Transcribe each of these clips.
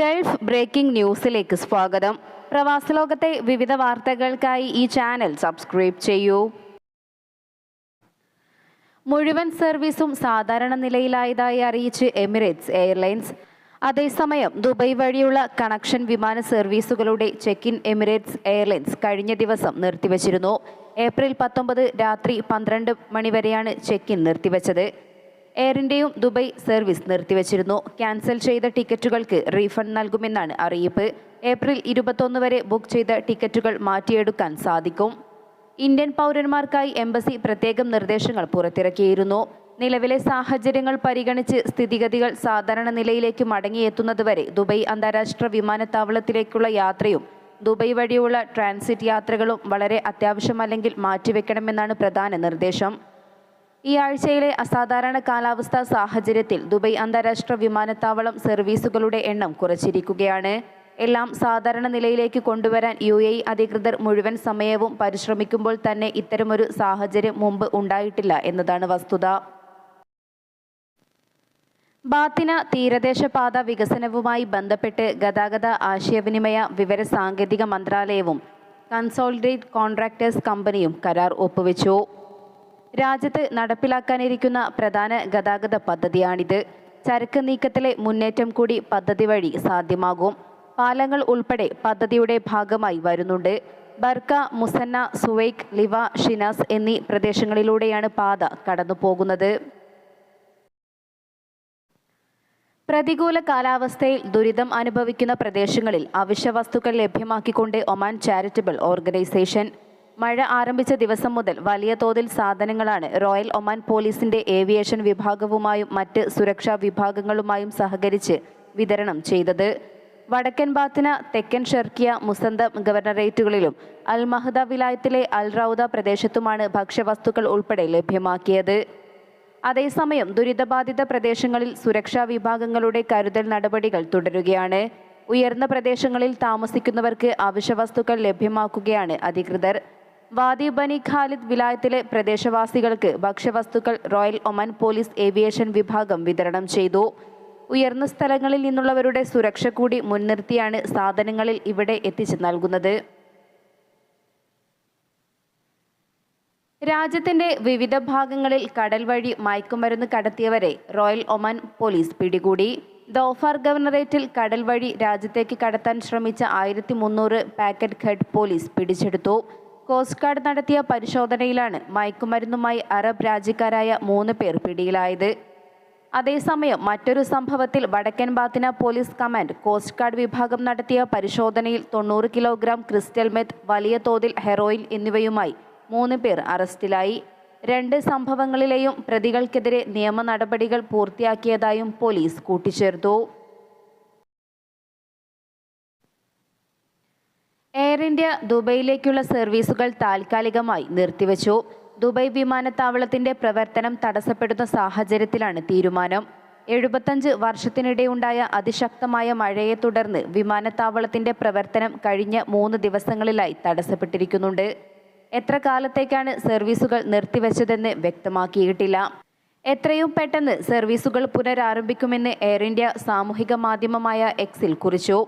Gulf breaking ന്യൂസിലേക്ക് സ്വാഗതം. പ്രവാസലോകത്തെ വിവിധ വാർത്തകൾക്കായി ഈ ചാനൽ സബ്സ്ക്രൈബ് ചെയ്യൂ. മുഴുവൻ സർവീസും സാധാരണ നിലയിലായതായി അറിയിച്ച് എമിറേറ്റ്സ് എയർലൈൻസ്. അതേസമയം ദുബായ് വഴിയുള്ള കണക്ഷൻ വിമാന സർവീസുകളുടെ ചെക്ക് ഇൻ എമിറേറ്റ്സ് എയർലൈൻസ് കഴിഞ്ഞ ദിവസം നിർത്തിവച്ചിരുന്നു. ഏപ്രിൽ പത്തൊമ്പത് രാത്രി പന്ത്രണ്ട് മണിവരെയാണ് ചെക്ക് ഇൻ നിർത്തിവച്ചത്. എയർ ഇന്ത്യയും ദുബൈ സർവീസ് നിർത്തിവച്ചിരുന്നു. ക്യാൻസൽ ചെയ്ത ടിക്കറ്റുകൾക്ക് റീഫണ്ട് നൽകുമെന്നാണ് അറിയിപ്പ്. ഏപ്രിൽ ഇരുപത്തൊന്ന് വരെ ബുക്ക് ചെയ്ത ടിക്കറ്റുകൾ മാറ്റിയെടുക്കാൻ സാധിക്കും. ഇന്ത്യൻ പൗരന്മാർക്കായി എംബസി പ്രത്യേകം നിർദ്ദേശങ്ങൾ പുറത്തിറക്കിയിരുന്നു. നിലവിലെ സാഹചര്യങ്ങൾ പരിഗണിച്ച് സ്ഥിതിഗതികൾ സാധാരണ നിലയിലേക്ക് മടങ്ങിയെത്തുന്നതുവരെ ദുബൈ അന്താരാഷ്ട്ര വിമാനത്താവളത്തിലേക്കുള്ള യാത്രയും ദുബൈ വഴിയുള്ള ട്രാൻസിറ്റ് യാത്രകളും വളരെ അത്യാവശ്യമല്ലെങ്കിൽ മാറ്റിവെക്കണമെന്നാണ് പ്രധാന നിർദ്ദേശം. ഈ ആഴ്ചയിലെ അസാധാരണ കാലാവസ്ഥാ സാഹചര്യത്തിൽ ദുബൈ അന്താരാഷ്ട്ര വിമാനത്താവളം സർവീസുകളുടെ എണ്ണം കുറച്ചിരിക്കുകയാണ്. എല്ലാം സാധാരണ നിലയിലേക്ക് കൊണ്ടുവരാൻ യു എ അധികൃതർ മുഴുവൻ സമയവും പരിശ്രമിക്കുമ്പോൾ തന്നെ ഇത്തരമൊരു സാഹചര്യം മുമ്പ് ഉണ്ടായിട്ടില്ല എന്നതാണ് വസ്തുത. ബാത്തിന തീരദേശ പാത വികസനവുമായി ബന്ധപ്പെട്ട് ഗതാഗത ആശയവിനിമയ വിവര സാങ്കേതിക മന്ത്രാലയവും കൺസോൾഡേറ്റ് കോൺട്രാക്ടേഴ്സ് കമ്പനിയും കരാർ ഒപ്പുവെച്ചു. രാജ്യത്ത് നടപ്പിലാക്കാനിരിക്കുന്ന പ്രധാന ഗതാഗത പദ്ധതിയാണിത്. ചരക്ക് നീക്കത്തിലെ മുന്നേറ്റം കൂടി പദ്ധതി വഴി സാധ്യമാകും. പാലങ്ങൾ ഉൾപ്പെടെ പദ്ധതിയുടെ ഭാഗമായി വരുന്നുണ്ട്. ബർക്ക മുസന്ന സുവൈക് ലിവ ഷിനാസ് എന്നീ പ്രദേശങ്ങളിലൂടെയാണ് പാത കടന്നുപോകുന്നത്. പ്രതികൂല കാലാവസ്ഥയിൽ ദുരിതം അനുഭവിക്കുന്ന പ്രദേശങ്ങളിൽ അവശ്യ വസ്തുക്കൾ ലഭ്യമാക്കിക്കൊണ്ട് ഒമാൻ ചാരിറ്റബിൾ ഓർഗനൈസേഷൻ മഴ ആരംഭിച്ച ദിവസം മുതൽ വലിയ തോതിൽ സാധനങ്ങളാണ് റോയൽ ഒമാൻ പോലീസിന്റെ ഏവിയേഷൻ വിഭാഗവുമായും മറ്റ് സുരക്ഷാ വിഭാഗങ്ങളുമായും സഹകരിച്ച് വിതരണം ചെയ്തത്. വടക്കൻ ബാത്തിന തെക്കൻ ഷെർക്കിയ മുസന്തം ഗവർണറേറ്റുകളിലും അൽ മഹദ വിലായത്തിലെ അൽ റൌദ പ്രദേശത്തുമാണ് ഭക്ഷ്യവസ്തുക്കൾ ഉൾപ്പെടെ ലഭ്യമാക്കിയത്. അതേസമയം ദുരിതബാധിത പ്രദേശങ്ങളിൽ സുരക്ഷാ വിഭാഗങ്ങളുടെ കരുതൽ നടപടികൾ തുടരുകയാണ്. ഉയർന്ന പ്രദേശങ്ങളിൽ താമസിക്കുന്നവർക്ക് അവശ്യവസ്തുക്കൾ ലഭ്യമാക്കുകയാണ് അധികൃതർ. വാദി ബനി ഖാലിദ് വിലായത്തിലെ പ്രദേശവാസികൾക്ക് ഭക്ഷ്യവസ്തുക്കൾ റോയൽ ഒമൻ പോലീസ് ഏവിയേഷൻ വിഭാഗം വിതരണം ചെയ്തു. ഉയർന്ന സ്ഥലങ്ങളിൽ നിന്നുള്ളവരുടെ സുരക്ഷ കൂടി മുൻനിർത്തിയാണ് സാധനങ്ങളിൽ ഇവിടെ എത്തിച്ചു നൽകുന്നത്. രാജ്യത്തിന്റെ വിവിധ ഭാഗങ്ങളിൽ കടൽ വഴി മയക്കുമരുന്ന് കടത്തിയവരെ റോയൽ ഒമാൻ പോലീസ് പിടികൂടി. ദോഫാർ ഗവർണറേറ്റിൽ കടൽ വഴി രാജ്യത്തേക്ക് കടത്താൻ ശ്രമിച്ച ആയിരത്തി മുന്നൂറ് പാക്കറ്റ് ഘട്ട് പോലീസ് പിടിച്ചെടുത്തു. കോസ്റ്റ് ഗാർഡ് നടത്തിയ പരിശോധനയിലാണ് മയക്കുമരുന്നുമായി അറബ് രാജ്യക്കാരായ മൂന്ന് പേർ പിടിയിലായത്. അതേസമയം മറ്റൊരു സംഭവത്തിൽ വടക്കൻ Batinah police command coast guard വിഭാഗം നടത്തിയ പരിശോധനയിൽ തൊണ്ണൂറ് കിലോഗ്രാം ക്രിസ്റ്റൽ മെത്ത് വലിയ തോതിൽ ഹെറോയിൻ എന്നിവയുമായി മൂന്ന് പേർ അറസ്റ്റിലായി. രണ്ട് സംഭവങ്ങളിലെയും പ്രതികൾക്കെതിരെ നിയമ നടപടികൾ പൂർത്തിയാക്കിയതായും പോലീസ് കൂട്ടിച്ചേർത്തു. എയർ ഇന്ത്യ ദുബൈയിലേക്കുള്ള സർവീസുകൾ താൽക്കാലികമായി നിർത്തിവച്ചു. ദുബായ് വിമാനത്താവളത്തിന്റെ പ്രവർത്തനം തടസ്സപ്പെടുന്ന സാഹചര്യത്തിലാണ് തീരുമാനം. എഴുപത്തഞ്ച് വർഷത്തിനിടെയുണ്ടായ അതിശക്തമായ മഴയെ തുടർന്ന് വിമാനത്താവളത്തിന്റെ പ്രവർത്തനം കഴിഞ്ഞ മൂന്ന് ദിവസങ്ങളിലായി തടസ്സപ്പെട്ടിരിക്കുന്നുണ്ട്. എത്ര കാലത്തേക്കാണ് സർവീസുകൾ നിർത്തിവച്ചതെന്ന് വ്യക്തമാക്കിയിട്ടില്ല. എത്രയും പെട്ടെന്ന് സർവീസുകൾ പുനരാരംഭിക്കുമെന്ന് എയർ ഇന്ത്യ സാമൂഹിക മാധ്യമമായ എക്സിൽ കുറിച്ചു.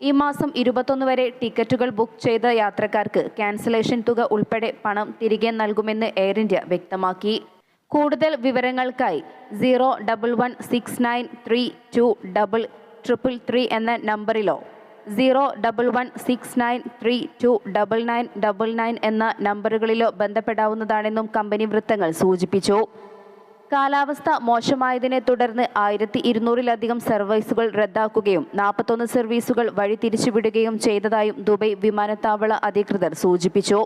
ഈ മാസം ഇരുപത്തൊന്ന് വരെ ടിക്കറ്റുകൾ ബുക്ക് ചെയ്ത യാത്രക്കാർക്ക് ക്യാൻസലേഷൻ തുക ഉൾപ്പെടെ പണം തിരികെ നൽകുമെന്ന് എയർ ഇന്ത്യ വ്യക്തമാക്കി. കൂടുതൽ വിവരങ്ങൾക്കായി zero double one six nine three two double triple three എന്ന നമ്പറിലോ zero double one six nine three two double nine double nine എന്ന നമ്പറുകളിലോ ബന്ധപ്പെടാവുന്നതാണെന്നും കമ്പനി വൃത്തങ്ങൾ സൂചിപ്പിച്ചു. കാലാവസ്ഥ മോശമായതിനെ തുടർന്ന് ആയിരത്തി ഇരുന്നൂറിലധികം സർവീസുകൾ റദ്ദാക്കുകയും നാൽപ്പത്തൊന്ന് സർവീസുകൾ വഴി തിരിച്ചുവിടുകയും ചെയ്തതായും ദുബൈ വിമാനത്താവള അധികൃതർ സൂചിപ്പിച്ചു.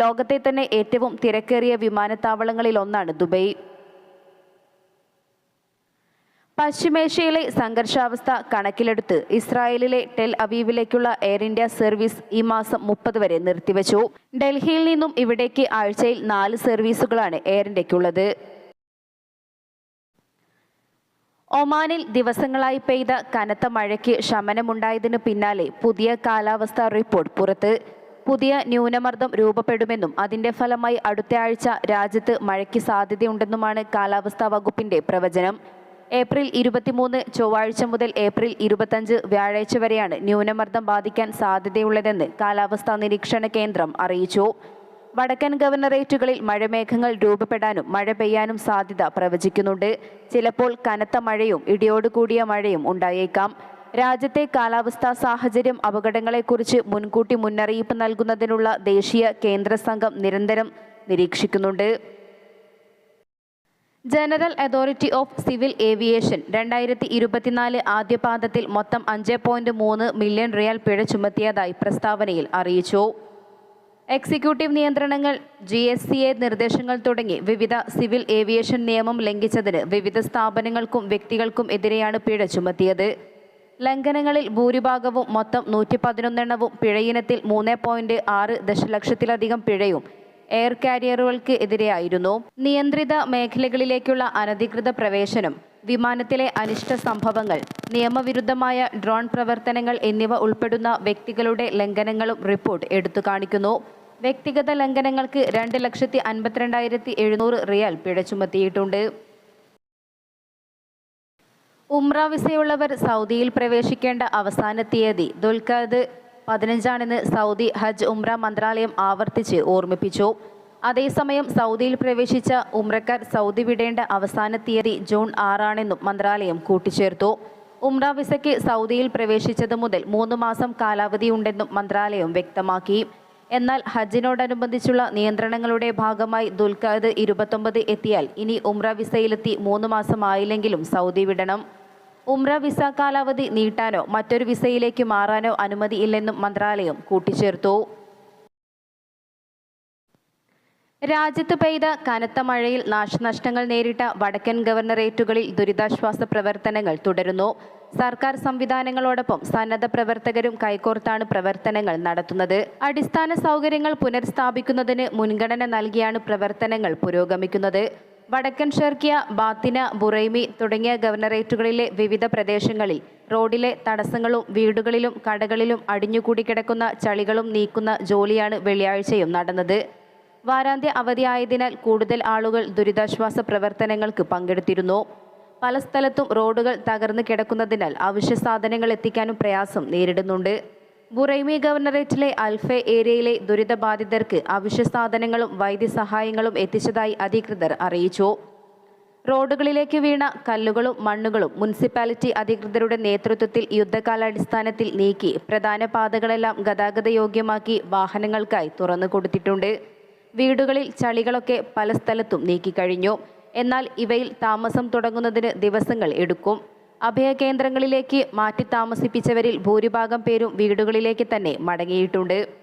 ലോകത്തെ തന്നെ ഏറ്റവും തിരക്കേറിയ വിമാനത്താവളങ്ങളിലൊന്നാണ് ദുബൈ. പശ്ചിമേഷ്യയിലെ സംഘർഷാവസ്ഥ കണക്കിലെടുത്ത് ഇസ്രായേലിലെ ടെൽ അവീവിലേക്കുള്ള എയർ ഇന്ത്യ സർവീസ് ഈ മാസം മുപ്പത് വരെ നിർത്തിവച്ചു. ഡൽഹിയിൽ നിന്നും ഇവിടേക്ക് ആഴ്ചയിൽ നാല് സർവീസുകളാണ് എയർ ഇന്ത്യക്കുള്ളത്. ഒമാനിൽ ദിവസങ്ങളായി പെയ്ത കനത്ത മഴയ്ക്ക് ശമനമുണ്ടായതിനു പിന്നാലെ പുതിയ കാലാവസ്ഥാ റിപ്പോർട്ട് പുറത്ത്. പുതിയ ന്യൂനമർദ്ദം രൂപപ്പെടുമെന്നും അതിന്റെ ഫലമായി അടുത്ത ആഴ്ച രാജ്യത്ത് മഴയ്ക്ക് സാധ്യതയുണ്ടെന്നുമാണ് കാലാവസ്ഥാ വകുപ്പിന്റെ പ്രവചനം. ഏപ്രിൽ ഇരുപത്തിമൂന്ന് ചൊവ്വാഴ്ച മുതൽ ഏപ്രിൽ ഇരുപത്തഞ്ച് വ്യാഴാഴ്ച വരെയാണ് ന്യൂനമർദ്ദം ബാധിക്കാൻ സാധ്യതയുള്ളതെന്ന് കാലാവസ്ഥാ നിരീക്ഷണ കേന്ദ്രം അറിയിച്ചു. വടക്കൻ ഗവർണറേറ്റുകളിൽ മഴമേഘങ്ങൾ രൂപപ്പെടാനും മഴ പെയ്യാനും സാധ്യത പ്രവചിക്കുന്നുണ്ട്. ചിലപ്പോൾ കനത്ത മഴയും ഇടിയോടുകൂടിയ മഴയും ഉണ്ടായേക്കാം. രാജ്യത്തെ കാലാവസ്ഥാ സാഹചര്യം അപകടങ്ങളെക്കുറിച്ച് മുൻകൂട്ടി മുന്നറിയിപ്പ് നൽകുന്നതിനുള്ള ദേശീയ കേന്ദ്ര സംഘം നിരന്തരം നിരീക്ഷിക്കുന്നുണ്ട്. General authority of civil aviation രണ്ടായിരത്തി ഇരുപത്തിനാല് ആദ്യപാദത്തിൽ മൊത്തം അഞ്ച് പോയിന്റ് മൂന്ന് മില്യൺ റിയാൽ പിഴ ചുമത്തിയതായി പ്രസ്താവനയിൽ അറിയിച്ചു. എക്സിക്യൂട്ടീവ് നിയന്ത്രണങ്ങൾ ജി എസ് സി എ നിർദ്ദേശങ്ങൾ തുടങ്ങി വിവിധ സിവിൽ ഏവിയേഷൻ നിയമം ലംഘിച്ചതിന് വിവിധ സ്ഥാപനങ്ങൾക്കും വ്യക്തികൾക്കും എതിരെയാണ് പിഴ ചുമത്തിയത്. ലംഘനങ്ങളിൽ ഭൂരിഭാഗവും മൊത്തം നൂറ്റി പതിനൊന്നെണ്ണവും പിഴയിനത്തിൽ മൂന്ന് പോയിന്റ് ആറ് ദശലക്ഷത്തിലധികം പിഴയും എയർ കാരിയറുകൾക്ക് എതിരെയായിരുന്നു. നിയന്ത്രിത മേഖലകളിലേക്കുള്ള അനധികൃത പ്രവേശനം വിമാനത്തിലെ അനിഷ്ട സംഭവങ്ങൾ നിയമവിരുദ്ധമായ ഡ്രോൺ പ്രവർത്തനങ്ങൾ എന്നിവ ഉൾപ്പെടുന്ന വ്യക്തികളുടെ ലംഘനങ്ങളും റിപ്പോർട്ട് എടുത്തു കാണിക്കുന്നു. വ്യക്തിഗത ലംഘനങ്ങൾക്ക് രണ്ട് ലക്ഷത്തി അൻപത്തിരണ്ടായിരത്തി എഴുന്നൂറ് റിയാൽ പിഴ ചുമത്തിയിട്ടുണ്ട്. ഉംറ വിസയുള്ളവർ സൗദിയിൽ പ്രവേശിക്കേണ്ട അവസാന തീയതി. ദുൽഖാദ് പതിനഞ്ചാണെന്ന് സൗദി ഹജ്ജ് ഉംറ മന്ത്രാലയം ആവർത്തിച്ച് ഓർമ്മിപ്പിച്ചു. അതേസമയം സൗദിയിൽ പ്രവേശിച്ച ഉംറക്കാർ സൗദി വിടേണ്ട അവസാന തീയതി ജൂൺ ആറാണെന്നും മന്ത്രാലയം കൂട്ടിച്ചേർത്തു. ഉംറ വിസയ്ക്ക് സൗദിയിൽ പ്രവേശിച്ചത് മുതൽ മൂന്ന് മാസം കാലാവധിയുണ്ടെന്നും മന്ത്രാലയം വ്യക്തമാക്കി. എന്നാൽ ഹജ്ജിനോടനുബന്ധിച്ചുള്ള നിയന്ത്രണങ്ങളുടെ ഭാഗമായി ദുൽഖാദ് ഇരുപത്തൊമ്പത് എത്തിയാൽ ഇനി ഉംറ വിസയിലെത്തി മൂന്ന് മാസമായില്ലെങ്കിലും സൗദി വിടണം. ഉംറ വിസ കാലാവധി നീട്ടാനോ മറ്റൊരു വിസയിലേക്ക് മാറാനോ അനുമതിയില്ലെന്നും മന്ത്രാലയം കൂട്ടിച്ചേർത്തു. രാജ്യത്ത് പെയ്ത കനത്ത മഴയിൽ നാശനഷ്ടങ്ങൾ നേരിട്ട വടക്കൻ ഗവർണറേറ്റുകളിൽ ദുരിതാശ്വാസ പ്രവർത്തനങ്ങൾ തുടരുന്നു. സർക്കാർ സംവിധാനങ്ങളോടൊപ്പം സന്നദ്ധ പ്രവർത്തകരും കൈകോർത്താണ് പ്രവർത്തനങ്ങൾ നടത്തുന്നത്. അടിസ്ഥാന സൗകര്യങ്ങൾ പുനഃസ്ഥാപിക്കുന്നതിന് മുൻഗണന നൽകിയാണ് പ്രവർത്തനങ്ങൾ പുരോഗമിക്കുന്നത്. വടക്കൻ ഷെർക്കിയ ബാത്തിന ബുറൈമി തുടങ്ങിയ ഗവർണറേറ്റുകളിലെ വിവിധ പ്രദേശങ്ങളിൽ റോഡിലെ തടസ്സങ്ങളും വീടുകളിലും കടകളിലും അടിഞ്ഞുകൂടി കിടക്കുന്ന ചളികളും നീക്കുന്ന ജോലിയാണ് വെള്ളിയാഴ്ചയും നടന്നത്. വാരാന്ത്യ അവധിയായതിനാൽ കൂടുതൽ ആളുകൾ ദുരിതാശ്വാസ പ്രവർത്തനങ്ങൾക്ക് പങ്കെടുത്തിരുന്നു. പല സ്ഥലത്തും റോഡുകൾ തകർന്നു കിടക്കുന്നതിനാൽ അവശ്യ സാധനങ്ങൾ എത്തിക്കാനും പ്രയാസം നേരിടുന്നുണ്ട്. ബുറൈമി ഗവർണറേറ്റിലെ അൽഫെ ഏരിയയിലെ ദുരിതബാധിതർക്ക് അവശ്യ സാധനങ്ങളും വൈദ്യസഹായങ്ങളും എത്തിച്ചതായി അധികൃതർ അറിയിച്ചു. റോഡുകളിലേക്ക് വീണ കല്ലുകളും മണ്ണുകളും മുനിസിപ്പാലിറ്റി അധികൃതരുടെ നേതൃത്വത്തിൽ യുദ്ധകാലാടിസ്ഥാനത്തിൽ നീക്കി പ്രധാന പാതകളെല്ലാം ഗതാഗത യോഗ്യമാക്കി വാഹനങ്ങൾക്കായി തുറന്നു കൊടുത്തിട്ടുണ്ട് വീടുകളിൽ ചളികളൊക്കെ പല സ്ഥലത്തും നീക്കിക്കഴിഞ്ഞു. എന്നാൽ ഇവയിൽ താമസം തുടങ്ങുന്നതിന് ദിവസങ്ങൾ എടുക്കും. അഭയകേന്ദ്രങ്ങളിലേക്ക് മാറ്റി താമസിപ്പിച്ചവരിൽ ഭൂരിഭാഗം പേരും വീടുകളിലേക്ക് തന്നെ മടങ്ങിയിട്ടുണ്ട്.